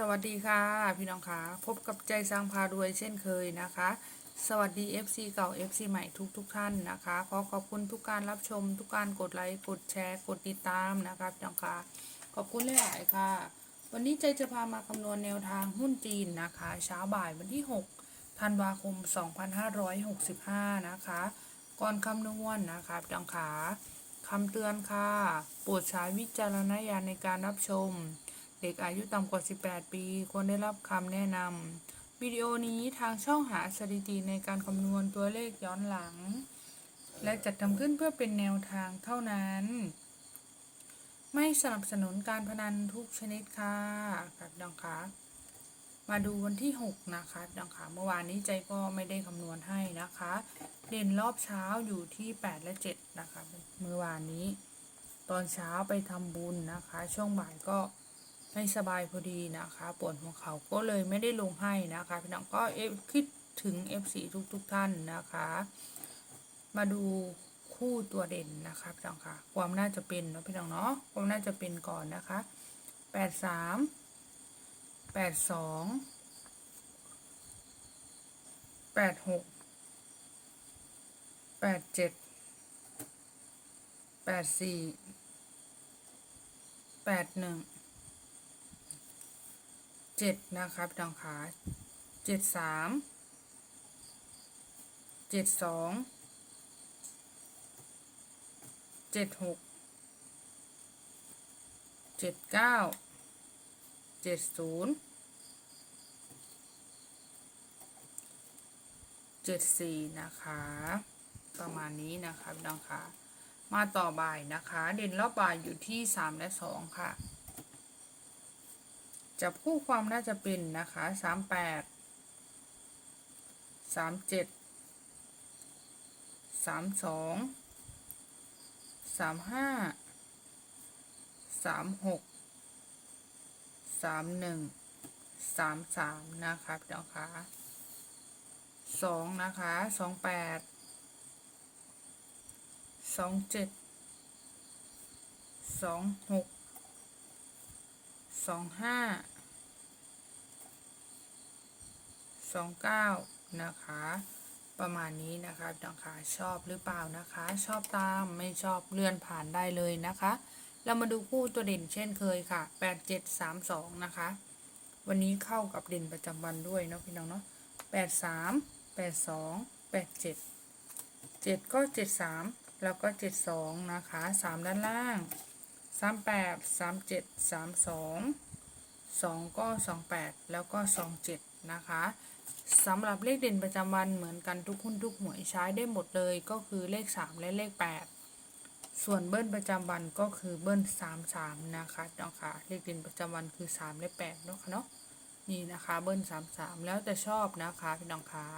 สวัสดีค่ะ พี่น้องคะพบกับใจสร้างพารวยเช่นเคยนะคะ สวัสดี FC เก่า FC ใหม่ทุกทุกท่านนะคะขอขอบคุณทุกการรับชม ทุกการกดไลค์กดแชร์กดติดตามนะคะพี่น้องคะขอบคุณหลายๆค่ะ วันนี้ใจจะพามาคำนวณแนวทางหุ้นจีนนะคะ เช้าบ่ายวันที่6ธันวาคม 2565 นะคะ ก่อนคำนวณนะคะพี่น้องคะคำเตือนค่ะโปรดใช้วิจารณญาณในการรับชม เด็กอายุต่ำกว่า 18 ปี ควรได้รับคำแนะนำวิดีโอนี้ทางช่องหาสถิติในการคำนวณตัวเลขย้อนหลัง และจัดทำขึ้นเพื่อเป็นแนวทางเท่านั้น ไม่สนับสนุนการพนันทุกชนิดค่ะครับดังคะมาดูวันที่ 6 นะคะดังคะเมื่อวานนี้ใจก็ไม่ได้คำนวณให้นะคะ เด่นรอบเช้าอยู่ที่ 8 และ 7 นะคะเมื่อวานนี้ ตอนเช้าไปทำบุญนะคะ ช่วงบ่ายก็ ไม่สบายพอดีนะคะปวดหัวเขาก็เลยไม่ได้ลงให้นะคะพี่น้องก็เอฟคิดถึง F4 ทุกทุกๆท่านนะคะ มาดูคู่ตัวเด่นนะคะพี่น้องค่ะ ความน่าจะเป็นเนาะพี่น้องเนาะความน่าจะเป็นก่อนนะคะแปดสามแปดสองแปดหกแปดเจ็ดแปดสี่แปดหนึ่ง เจ็ดนะคะพี่น้องค่ะเจ็ดสามเจ็ดสองเจ็ดหกเจ็ดเก้าเจ็ดศูนย์เจ็ดสี่นะคะ ประมาณนี้นะคะพี่น้องค่ะมาต่อบ่ายนะคะ เด่นรอบบ่ายอยู่ที่สามและสองค่ะ จับคู่ความน่าจะเป็นนะคะสามแปดสามเจ็ดสามสองสามห้าสามหกสามหนึ่งสามสามนะคะพี่น้องคะสองนะคะสองแปดสองเจ็ดสองหก สองห้าสองเก้านะคะ ประมาณนี้นะคะพี่น้องคะชอบหรือเปล่านะคะ ชอบตามไม่ชอบเลื่อนผ่านได้เลยนะคะ เรามาดูคู่ตัวเด่นเช่นเคยค่ะ8 7 3 2นะคะ วันนี้เข้ากับเด่นประจำวันด้วยเนาะพี่น้องเนาะ8 3 8 2 8 7 7ก็7 3แล้วก็7 2นะคะ3ด้านล่าง 3 8 3 7 3 2 2ก็2 8แล้วก็2 7นะคะสำหรับเลขเด่นประจำวันเหมือนกันทุกหุ้นทุกหวยใช้ได้หมดเลยก็คือเลข 3 และเลข 8 ส่วนเบิ้ลประจำวันก็คือเบิ้ล3 3นะคะเนาะค่ะเลขเด่นประจำวันคือ 3 และ8เนาะค่ะเนาะนี่นะคะเบิ้ล3 3 แล้วแต่ชอบนะคะพี่น้องคะ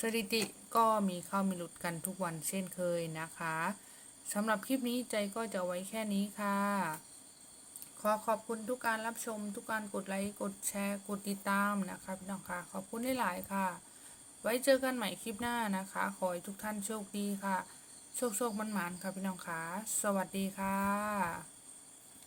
สถิติก็มีเข้ามีหลุดกันทุกวันเช่นเคยนะคะ สำหรับคลิปนี้ใจก็จะไว้แค่นี้ค่ะ ขอขอบคุณทุกการรับชม ทุกการกดไลค์ กดแชร์ กดติดตามนะคะพี่น้องค่ะ ขอบคุณหลายๆค่ะ ไว้เจอกันใหม่คลิปหน้านะคะ ขอให้ทุกท่านโชคดีค่ะ โชคโชคมันหมานค่ะพี่น้องค่ะ สวัสดีค่ะ